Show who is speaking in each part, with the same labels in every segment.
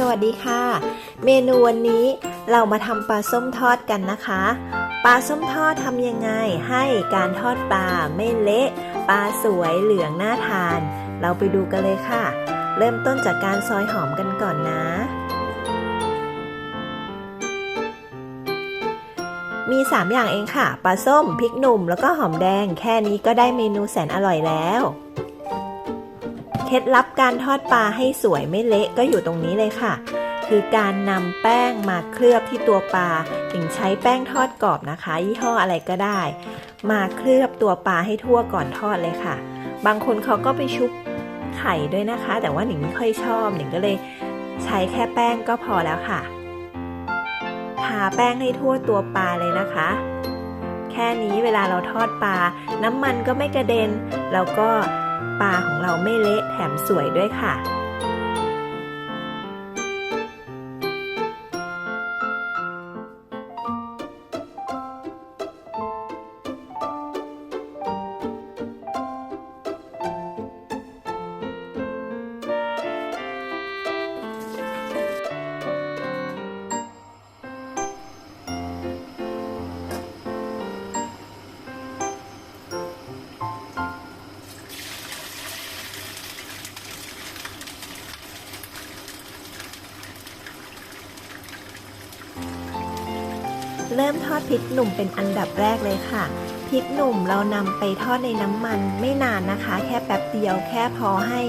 Speaker 1: สวัสดีค่ะ เมนูวันนี้เรามาทำปลาส้มทอดกันนะคะ ปลาส้มทอดทำยังไงให้การทอดปลาไม่เละปลาสวยเหลืองน่าทาน เราไปดูกันเลยค่ะ เริ่มต้นจากการซอยหอมกันก่อนนะ มี 3 อย่างเองค่ะ ปลาส้มพริกหนุ่มแล้วก็หอมแดง แค่นี้ก็ได้เมนูแสนอร่อยแล้ว เคล็ดลับการทอดปลาให้สวยไม่เละก็อยู่ตรงนี้เลยค่ะ คือการนำแป้งมาเคลือบที่ตัวปลาถึงใช้แป้งทอดกรอบนะคะ ยี่ห้ออะไรก็ได้ มาเคลือบตัวปลาให้ทั่วก่อนทอดเลยค่ะ บางคนเขาก็ไปชุบไข่ด้วยนะคะ แต่ว่าหนิงไม่ค่อยชอบหนิงก็เลยใช้แค่แป้งก็พอแล้วค่ะ ทาแป้งให้ทั่วตัวปลาเลยนะคะ แค่นี้เวลาเราทอดปลา น้ำมันก็ไม่กระเด็น แล้วก็ ปลาของเราไม่เละแถมสวยด้วยค่ะ เริ่มทอดพริกหนุ่มเป็นอันดับแรกเลยค่ะ พริกหนุ่มเรานำไปทอดในน้ำมันไม่นานนะคะ แค่แป๊บเดียวแค่พอให้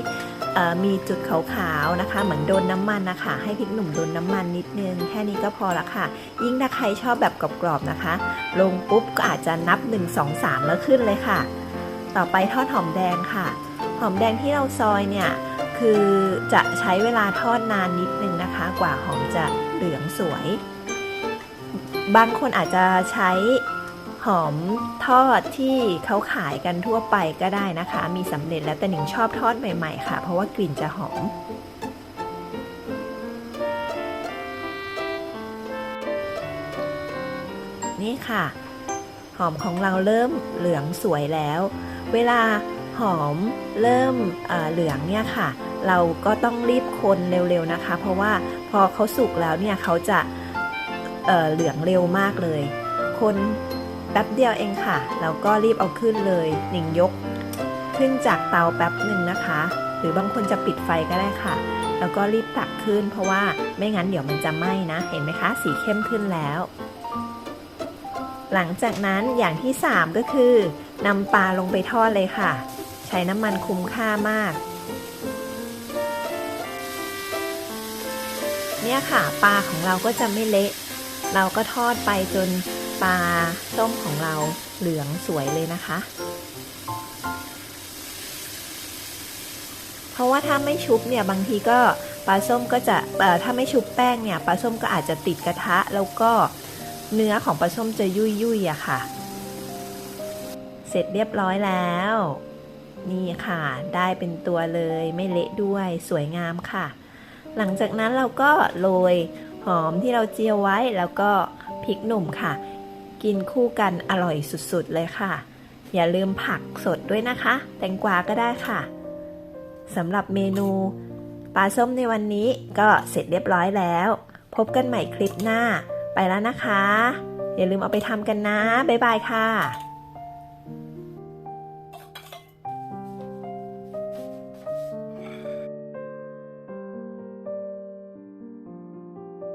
Speaker 1: เอ่อมีจุดขาวๆนะคะ เหมือนโดนน้ำมันนะคะ ให้พริกหนุ่มโดนน้ำมันนิดนึง แค่นี้ก็พอละค่ะ ยิ่งถ้าใครชอบแบบกรอบๆนะคะ ลงปุ๊บก็อาจจะนับ 1 2 3 แล้วขึ้นเลยค่ะ ต่อไปทอดหอมแดงค่ะ หอมแดงที่เราซอยเนี่ยคือจะใช้เวลาทอดนานนิดนึงนะคะ กว่าหอมจะเหลืองสวย บางคนอาจจะใช้หอมทอดที่เขาขายกันทั่วไปก็ได้นะคะ มีสำเร็จแล้วแต่หนิงชอบทอดใหม่ๆค่ะ เพราะว่ากลิ่นจะหอม นี่ค่ะ หอมของเราเริ่มเหลืองสวยแล้ว เวลาหอมเริ่มเอ่อเหลืองเนี่ยค่ะ เราก็ต้องรีบคนเร็วๆนะคะ เพราะว่าพอเขาสุกแล้วเนี่ยเขาจะ เออเหลืองเร็วมากเลย คนแป๊บเดียวเองค่ะแล้วก็รีบเอาขึ้นเลยหนิงยก ขึ้นจากเตาแป๊บหนึ่งนะคะ หรือบางคนจะปิดไฟก็ได้ค่ะ แล้วก็รีบตักขึ้น เพราะว่าไม่งั้นเดี๋ยวมันจะไหม้นะ เห็นไหมคะ สีเข้มขึ้นแล้ว หลังจากนั้นอย่างที่ 3 ก็คือนำปลาลงไปทอดเลยค่ะ ใช้น้ำมันคุ้มค่ามากเนี่ยค่ะปลาของเราก็จะไม่เละ เราก็ทอดไปจนปลาส้มของเราเหลืองสวยเลยนะคะ เพราะว่าถ้าไม่ชุบเนี่ยบางทีก็ปลาส้มก็จะเอ่อถ้าไม่ชุบแป้งเนี่ยปลาส้มก็อาจจะติดกระทะ แล้วก็เนื้อของปลาส้มจะยุ่ยยุ่ยอะค่ะ เสร็จเรียบร้อยแล้ว นี่ค่ะ ได้เป็นตัวเลยไม่เละด้วยสวยงามค่ะ หลังจากนั้นเราก็โรย หอมที่เราเจียวไว้แล้วก็พริกหนุ่มค่ะ กินคู่กันอร่อยสุดๆเลยค่ะ อย่าลืมผักสดด้วยนะคะ แตงกวาก็ได้ค่ะสำหรับเมนูปลาส้มในวันนี้ก็เสร็จเรียบร้อยแล้ว พบกันใหม่คลิปหน้า ไปแล้วนะคะ อย่าลืมเอาไปทำกันนะ บ๊ายบายค่ะ